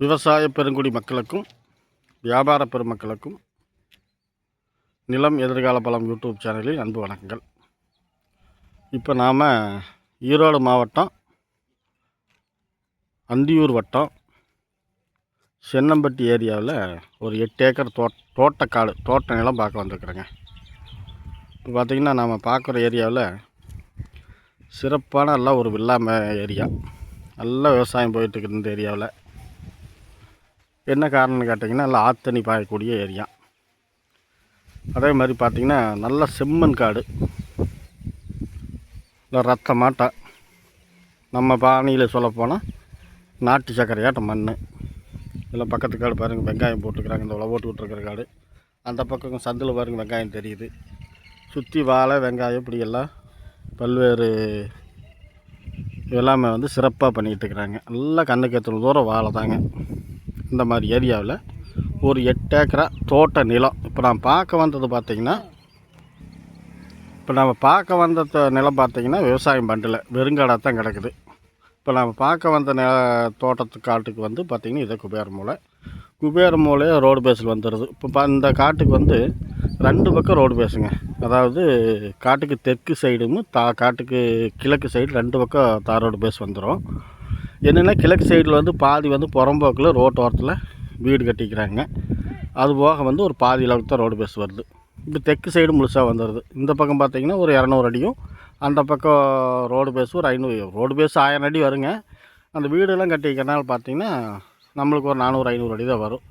விவசாய பெருங்குடி மக்களுக்கும் வியாபார பெருமக்களுக்கும் நிலம் எதிர்கால பலம் யூடியூப் சேனலில் அன்பு வணக்கங்கள். இப்போ நாம் ஈரோடு மாவட்டம் அந்தியூர் வட்டம் சென்னம்பட்டி ஏரியாவில் ஒரு எட்டு ஏக்கர் தோட் தோட்டக்காடு தோட்ட நிலம் பார்க்க வந்திருக்குறேங்க. இப்போ பார்த்திங்கன்னா நாம் பார்க்குற ஏரியாவில் சிறப்பான நல்லா ஒரு வில்லாம ஏரியா. நல்ல விவசாயம் போயிட்டுருக்கு இந்த ஏரியாவில். என்ன காரணம்னு கேட்டிங்கன்னா நல்லா ஆத்தணி பாயக்கூடிய ஏரியா. அதே மாதிரி பார்த்திங்கன்னா நல்ல செம்மண் காடு. இல்லை ரத்த மாட்டை. நம்ம பாணியில் சொல்லப்போனால் நாட்டு சர்க்கரையாட்ட மண் இதில் பக்கத்து காடு பாருங்கள் வெங்காயம் போட்டுக்கிறாங்க இந்த உழவு போட்டு விட்ருக்கிற காடு. அந்த பக்கம் சந்தில் பாருங்கள் வெங்காயம் தெரியுது. சுற்றி வாழை வெங்காயம் இப்படி எல்லாம் பல்வேறு எல்லாமே வந்து சிறப்பாக பண்ணிகிட்டு இருக்கிறாங்க. நல்லா கண்ணுக்கு எத்தனை தூரம் வாழை தாங்க இந்த மாதிரி ஏரியாவில் ஒரு எட்டு ஏக்கரா தோட்ட நிலம். இப்போ நான் பார்க்க வந்தது பார்த்திங்கன்னா இப்போ நம்ம பார்க்க வந்த நிலம் பார்த்திங்கன்னா விவசாயம் பண்ணல வெறுங்காடாக தான் கிடக்குது. இப்போ நம்ம பார்க்க வந்த நெ தோட்டத்து காட்டுக்கு வந்து பார்த்திங்கன்னா இதை குபேர மூலை. குபேர மூலை ரோடு பேஸில் வந்துடுது. இப்போ இந்த காட்டுக்கு வந்து ரெண்டு பக்கம் ரோடு பேஸுங்க. அதாவது காட்டுக்கு தெற்கு சைடும் தா காட்டுக்கு கிழக்கு சைடு ரெண்டு பக்கம் தார் ரோடு பேஸ் வந்துடும் என்னென்னா கிழக்கு சைடில் வந்து பாதி வந்து புறம்போக்கில் ரோட்டு ஓரத்தில் வீடு கட்டிக்கிறாங்க. அது போக வந்து ஒரு பாதி அளவுக்கு தான் ரோடு பேஸ் வருது. இப்போ தெற்கு சைடு முழுசாக வந்துடுது இந்த பக்கம் பார்த்திங்கன்னா ஒரு இரநூறு அடியும் அந்த பக்கம் ரோடு பேஸ் ஒரு ஐநூறு ரோடு பேஸ் ஆயிரம் அடி வருங்க. அந்த வீடெல்லாம் கட்டிக்கிறனால பார்த்தீங்கன்னா நம்மளுக்கு ஒரு நானூறு ஐநூறு அடி தான் வரும்.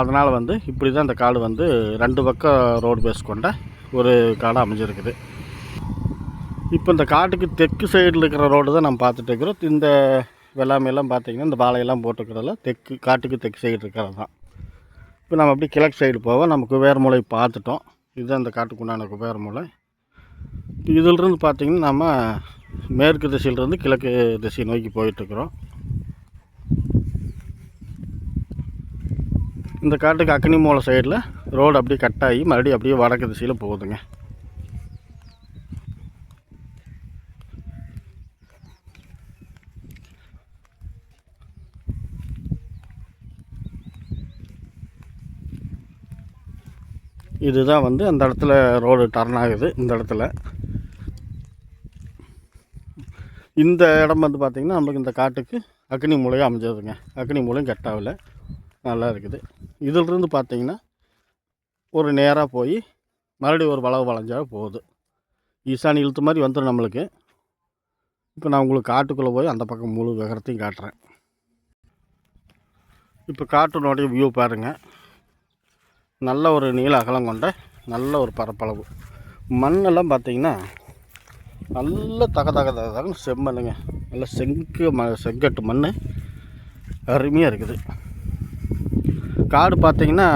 அதனால் வந்து இப்படி தான் இந்த காடு வந்து ரெண்டு பக்கம் ரோடு பேஸ் கொண்ட ஒரு காடாக அமைஞ்சிருக்குது. இப்போ இந்த காட்டுக்கு தெற்கு சைடில் இருக்கிற ரோடு தான் நம்ம பார்த்துட்டு இருக்கிறோம். இந்த வெள்ளாமையெல்லாம் பார்த்தீங்கன்னா இந்த வாழையெல்லாம் போட்டுக்கிறதுல தெற்கு காட்டுக்கு தெற்கு சைடு இருக்கிறது தான். இப்போ நம்ம அப்படியே கிழக்கு சைடு போவோம். நம்ம குபேரமூலை பார்த்துட்டோம். இதுதான் இந்த காட்டுக்குண்டான குபேரமூலை இப்போ இதிலிருந்து பார்த்தீங்கன்னா நம்ம மேற்கு திசையிலிருந்து கிழக்கு திசை நோக்கி போயிட்டுருக்குறோம். இந்த காட்டுக்கு அக்னி மூலை சைடில் ரோடு அப்படியே கட் ஆகி மறுபடியும் அப்படியே வடக்கு திசையில் போகுதுங்க. இதுதான் வந்து அந்த இடத்துல ரோடு டர்ன் ஆகுது இந்த இடத்துல. இந்த இடம் வந்து பார்த்திங்கன்னா நமக்கு இந்த காட்டுக்கு அக்னி மூலையும் அமைஞ்சதுங்க. அக்னி மூலையும் கெட்டாவில் நல்லா இருக்குது. இதிலிருந்து பார்த்தீங்கன்னா ஒரு நேராக போய் மறுபடியும் ஒரு வளவு வளைஞ்சா போகுது. ஈசானி இழுத்து மாதிரி வந்துடும் நம்மளுக்கு. இப்போ நான் உங்களுக்கு காட்டுக்குள்ளே போய் அந்த பக்கம் முழு விவரத்தையும் காட்டுறேன். இப்போ காட்டினுடைய வியூ பாருங்கள் நல்ல ஒரு நீள அகலம் கொண்ட நல்ல ஒரு பரப்பளவு. மண்ணெல்லாம் பார்த்திங்கன்னா நல்ல தக தக தக தகன்னு செம்மண்ணுங்க. நல்ல செங்கு ம செங்கட்டு மண் அருமையாக இருக்குது. காடு பார்த்தீங்கன்னா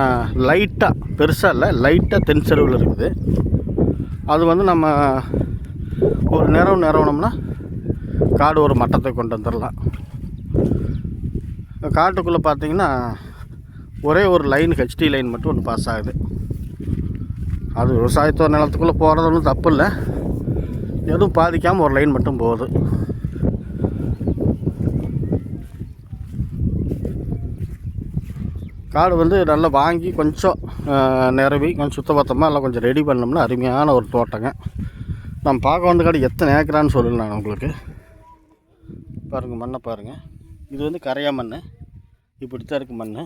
லைட்டாக பெருசாக இல்லை லைட்டாக தென் செருவில் இருக்குது. அது வந்து நம்ம ஒரு நிறம் நிறவனோம்னா காடு ஒரு மட்டத்தை கொண்டு வந்துடலாம் காட்டுக்குள்ளே பார்த்திங்கன்னா ஒரே ஒரு லைன் ஹெச்டி லைன் மட்டும் ஒன்று பாஸ் ஆகுது. அது விவசாயத்தோட நிலத்துக்குள்ளே போகிறது ஒன்றும் தப்பு இல்லை. எதுவும் பாதிக்காமல் ஒரு லைன் மட்டும் போகுது. காடு வந்து நல்லா வாங்கி கொஞ்சம் நிரவி கொஞ்சம் சுத்தபத்தமாக எல்லாம் கொஞ்சம் ரெடி பண்ணோம்னா அருமையான ஒரு தோட்டங்க. நம்ம பார்க்க வந்த காடு எத்தனை ஏக்கரான்னு சொல்லல நான் உங்களுக்கு. பாருங்கள் மண்ணை பாருங்கள் இது வந்து கரையா மண் இப்படித்தான் இருக்குது மண்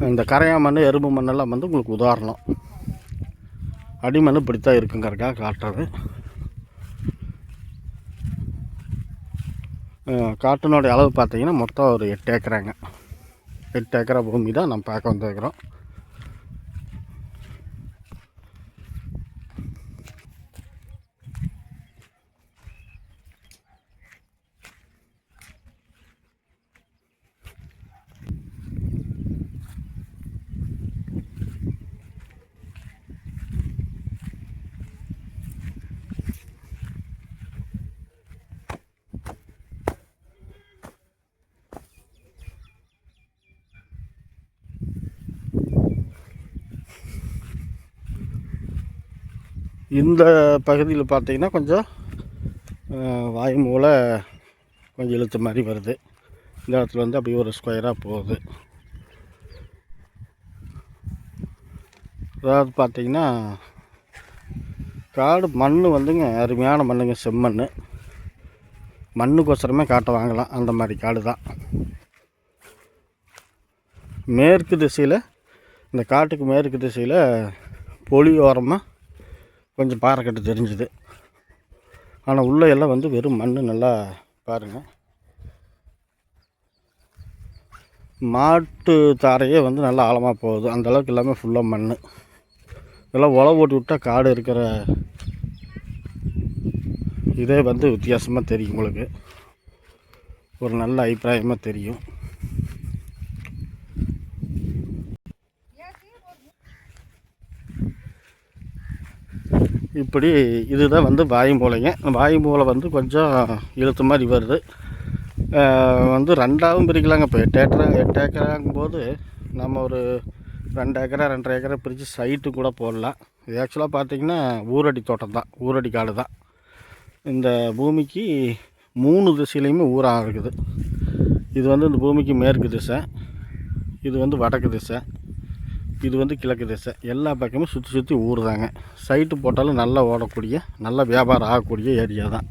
இந்த கரையா மண் எறும்பு மண்ணெல்லாம் வந்து உங்களுக்கு உதாரணம். அடிமண் இப்படித்தான் இருக்குங்கிறக்காக காட்டுறது அஹ் காட்டினுடைய அளவு பார்த்தீங்கன்னா மொத்தம் ஒரு எட்டு ஏக்கராங்க. எட்டு ஏக்கரா பூமி தான் நம்ம பார்க்க வந்திருக்கிறோம். இந்த பகுதியில் பார்த்தீங்கன்னா கொஞ்சம் வாய் மூளை கொஞ்சம் இழுத்த மாதிரி வருது. இந்த இடத்துல வந்து அப்படியே ஒரு ஸ்கொயராக போகுது. அதாவது பார்த்தீங்கன்னா காடு மண் வந்துங்க அருமையான மண்ணுங்க செம்மண் மண்ணுக்கோசரமே காட்டை வாங்கலாம். அந்த மாதிரி காடு தான். மேற்கு திசையில் இந்த காட்டுக்கு மேற்கு திசையில் பொலி ஓரமாக கொஞ்சம் பாறைக்கட்டு தெரிஞ்சுது. ஆனால் உள்ளே எல்லாம் வந்து வெறும் மண் நல்லா பாருங்கள் மாட்டு தாரையே வந்து நல்லா ஆழமாக போகுது. அந்த அளவுக்கு எல்லாமே ஃபுல்லாக மண் இதெல்லாம் உழவு ஓட்டி விட்டால் காடு இருக்கிற இதே வந்து வித்தியாசமாக தெரியும் உங்களுக்கு. ஒரு நல்ல அபிப்பிராயமாக தெரியும். இப்படி இதுதான் வந்து வாயுமூலைங்க வாயுமூலை வந்து கொஞ்சம் இழுத்த மாதிரி வருது. வந்து ரெண்டாவும் பிரிக்கலாங்க. இப்போ எட்டு ஏக்கரா எட்டு ஏக்கராங்கும்போது நம்ம ஒரு ரெண்டு ஏக்கரா ரெண்டரை ஏக்கரா பிரித்து சைட்டு கூட போடலாம். இது ஆக்சுவலாக பார்த்தீங்கன்னா ஊரடி தோட்டம் தான். ஊரடி காடு தான். இந்த பூமிக்கு மூணு திசையிலையுமே ஊராக இருக்குது. இது வந்து இந்த பூமிக்கு மேற்கு திசை. இது வந்து வடக்கு திசை. இது வந்து கிழக்கு திசை. எல்லா பக்கமும் சுற்றி சுற்றி ஊர் தாங்க சைட்டு போட்டாலும் நல்லா ஓடக்கூடிய நல்ல வியாபாரம் ஆகக்கூடிய ஏரியா தான்.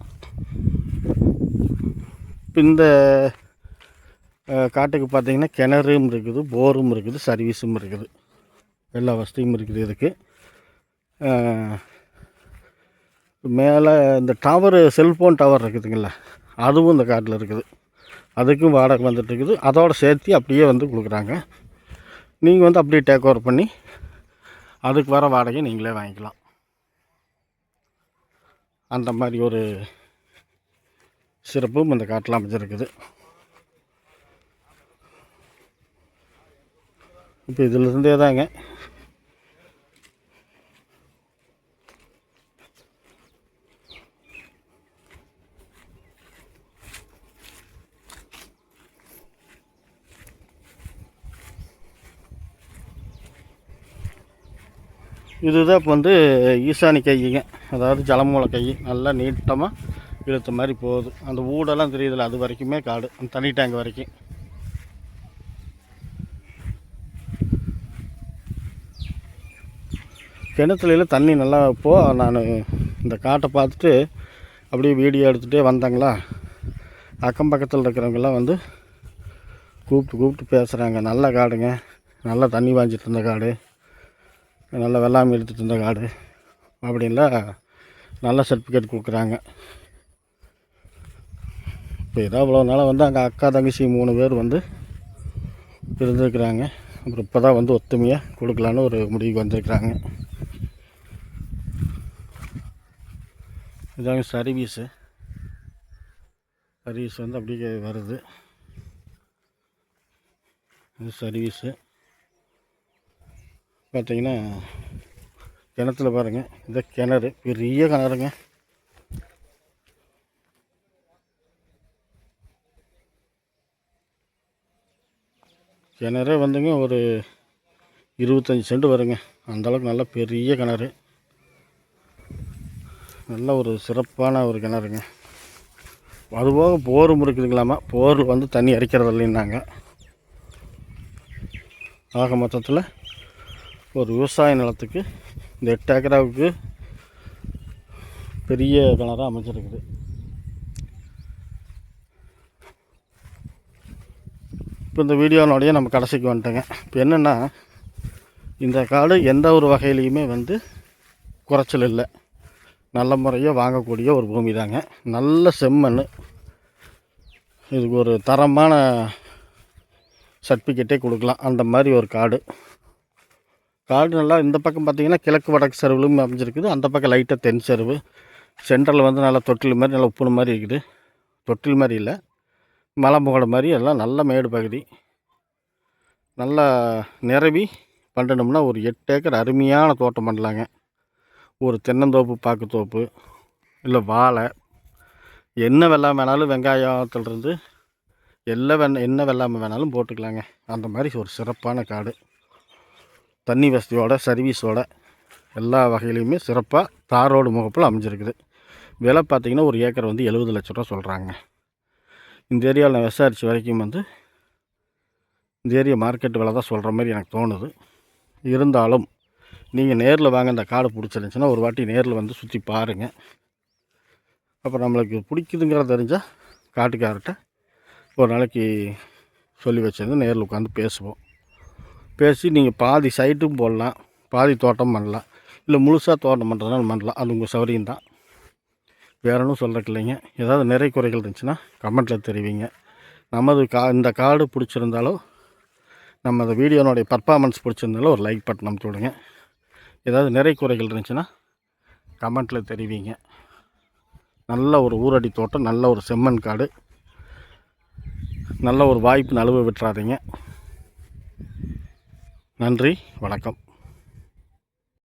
இப்போ இந்த காட்டுக்கு பார்த்தீங்கன்னா கிணறும் இருக்குது போரும் இருக்குது சர்வீஸும் இருக்குது. எல்லா வசதியும் இருக்குது இதுக்கு. மேலே இந்த டவரு செல்ஃபோன் டவர் இருக்குதுங்களா அதுவும் இந்த காட்டில் இருக்குது. அதுக்கும் வாடகை வந்துட்டு இருக்குது. அதோட சேர்த்து அப்படியே வந்து கொடுக்குறாங்க. நீங்கள் வந்து அப்படியே டேக் ஓவர் பண்ணி அதுக்கு வர வாடகை நீங்களே வாங்கிக்கலாம். அந்த மாதிரி ஒரு சிறப்பும் இந்த காட்டில் அமைஞ்சிருக்குது. இப்போ இதிலிருந்தே தாங்க. இதுதான் இப்போ வந்து ஈசானி கைங்க. அதாவது ஜலமூல கை. நல்லா நீட்டமாக இழுத்த மாதிரி போகுது. அந்த ஊடெல்லாம் தெரியுதுல்ல அது வரைக்குமே காடு. அந்த தண்ணி டேங்க் வரைக்கும். கிணத்துலையில தண்ணி நல்லா இப்போ நான் இந்த காட்டை பார்த்துட்டு அப்படியே வீடியோ எடுத்துகிட்டே வந்தாங்களா? அக்கம் பக்கத்தில் இருக்கிறவங்கெல்லாம் வந்து கூப்பிட்டு கூப்பிட்டு பேசுகிறாங்க நல்ல காடுங்க. நல்லா தண்ணி வாஞ்சிட்டு இருந்த காடு. நல்ல வெள்ளாமை எடுத்துகிட்டு இருந்த காடு. அப்படின்லாம் நல்ல சர்டிஃபிகேட் கொடுக்குறாங்க. இப்போ ஏதோ இவ்வளோ நாளாக வந்து அங்கே அக்கா தங்கச்சி மூணு பேர் வந்து இருந்திருக்கிறாங்க. அப்புறம் இப்போ தான் வந்து ஒத்துமையாக கொடுக்கலான்னு ஒரு முடிவுக்கு வந்திருக்கிறாங்க. இதாங்க சர்வீஸு சர்வீஸ் வந்து அப்படியே வருது. இது சர்வீஸு பார்த்தீங்கன்னா கிணத்துல பாருங்கள் இந்த கிணறு பெரிய கிணறுங்க. கிணறே வந்துங்க ஒரு இருபத்தஞ்சி சென்ட் வருங்க. அந்தளவுக்கு நல்ல பெரிய கிணறு. நல்ல ஒரு சிறப்பான ஒரு கிணறுங்க. அதுபோக போரும் இருக்குதுங்களாமா. போர் வந்து தண்ணி அரைக்கிறதில்லைன்னாங்க ஆக மொத்தத்தில் ஒரு விவசாய நிலத்துக்கு இந்த எட்டு ஏக்கராவுக்கு பெரிய கிணறாக அமைச்சிருக்குது இப்போ இந்த வீடியோனுடைய நம்ம கடைசிக்கு வந்துட்டோங்க. இப்போ என்னென்னா இந்த காடு எந்த ஒரு வகையிலையுமே வந்து குறைச்சல் இல்லை. நல்ல முறையாக வாங்கக்கூடிய ஒரு பூமி தாங்க. நல்ல செம்மண் இதுக்கு ஒரு தரமான சர்டிஃபிகேட்டே கொடுக்கலாம். அந்த மாதிரி ஒரு காடு. காடு நல்லா இந்த பக்கம் பார்த்தீங்கன்னா கிழக்கு வடக்கு சருவிலும் அமைஞ்சிருக்குது. அந்த பக்கம் லைட்டாக தென் செருவு. சென்டரில் வந்து நல்லா தொட்டில் மாதிரி நல்லா உப்புன மாதிரி இருக்குது. தொட்டில் மாதிரி இல்லை. மலை முகடை மாதிரி எல்லாம் நல்ல மேடு பகுதி. நல்லா நிரவி பண்ணணும்னா ஒரு எட்டு ஏக்கர் அருமையான தோட்டம் பண்ணலாங்க. ஒரு தென்னந்தோப்பு பாக்குத்தோப்பு இல்லை வாழை. என்ன வெள்ளாமை வேணாலும் வெங்காயத்துலேருந்து எல்லா வெண்ண என்ன வெள்ளாமை வேணாலும் போட்டுக்கலாங்க. அந்த மாதிரி ஒரு சிறப்பான காடு. தண்ணி வசதியோட சர்வீஸோட எல்லா வகையிலையுமே சிறப்பாக தார் ரோடு முகப்பில் அமைஞ்சிருக்குது. விலை பார்த்தீங்கன்னா ஒரு ஏக்கர் வந்து எழுபது லட்ச ரூபா சொல்கிறாங்க இந்த ஏரியாவில் நான் விசாரித்த வரைக்கும் வந்து இந்த ஏரியா மார்க்கெட் விலை தான் சொல்கிற மாதிரி எனக்கு தோணுது. இருந்தாலும் நீங்கள் நேரில் வாங்க இந்த காடு பிடிச்சிருந்துச்சுன்னா ஒரு வாட்டி நேரில் வந்து சுற்றி பாருங்கள் அப்புறம் நம்மளுக்கு பிடிக்குதுங்கிற தெரிஞ்சால் காட்டுக்காரர்கிட்ட ஒரு நாளைக்கு சொல்லி வச்சிருந்து நேரில் உட்காந்து பேசுவோம். பேசி நீங்கள் பாதி சைட்டும் போடலாம் பாதி தோட்டம் பண்ணலாம். இல்லை முழுசாக தோட்டம் பண்ணுறதுனால பண்ணலாம். அது உங்கள் சௌரியம் தான். வேற ஒன்றும் சொல்கிறக்கு இல்லைங்க. ஏதாவது நிறை குறைகள் இருந்துச்சுன்னா கமெண்ட்டில் தெரிவிங்க. நமது கா இந்த கார்டு பிடிச்சிருந்தாலோ நம்ம அந்த வீடியோனுடைய பர்ஃபார்மன்ஸ் பிடிச்சிருந்தாலும் ஒரு லைக் பட்டன் அமுச்சு விடுங்க. ஏதாவது நிறை குறைகள் இருந்துச்சுன்னா கமெண்ட்டில் தெரிவிங்க. நல்ல ஒரு ஊரடி தோட்டம் நல்ல ஒரு செம்மண் காடு. நல்ல ஒரு வாய்ப்பு நழுவ விட்டுறாதீங்க. நன்றி வணக்கம்.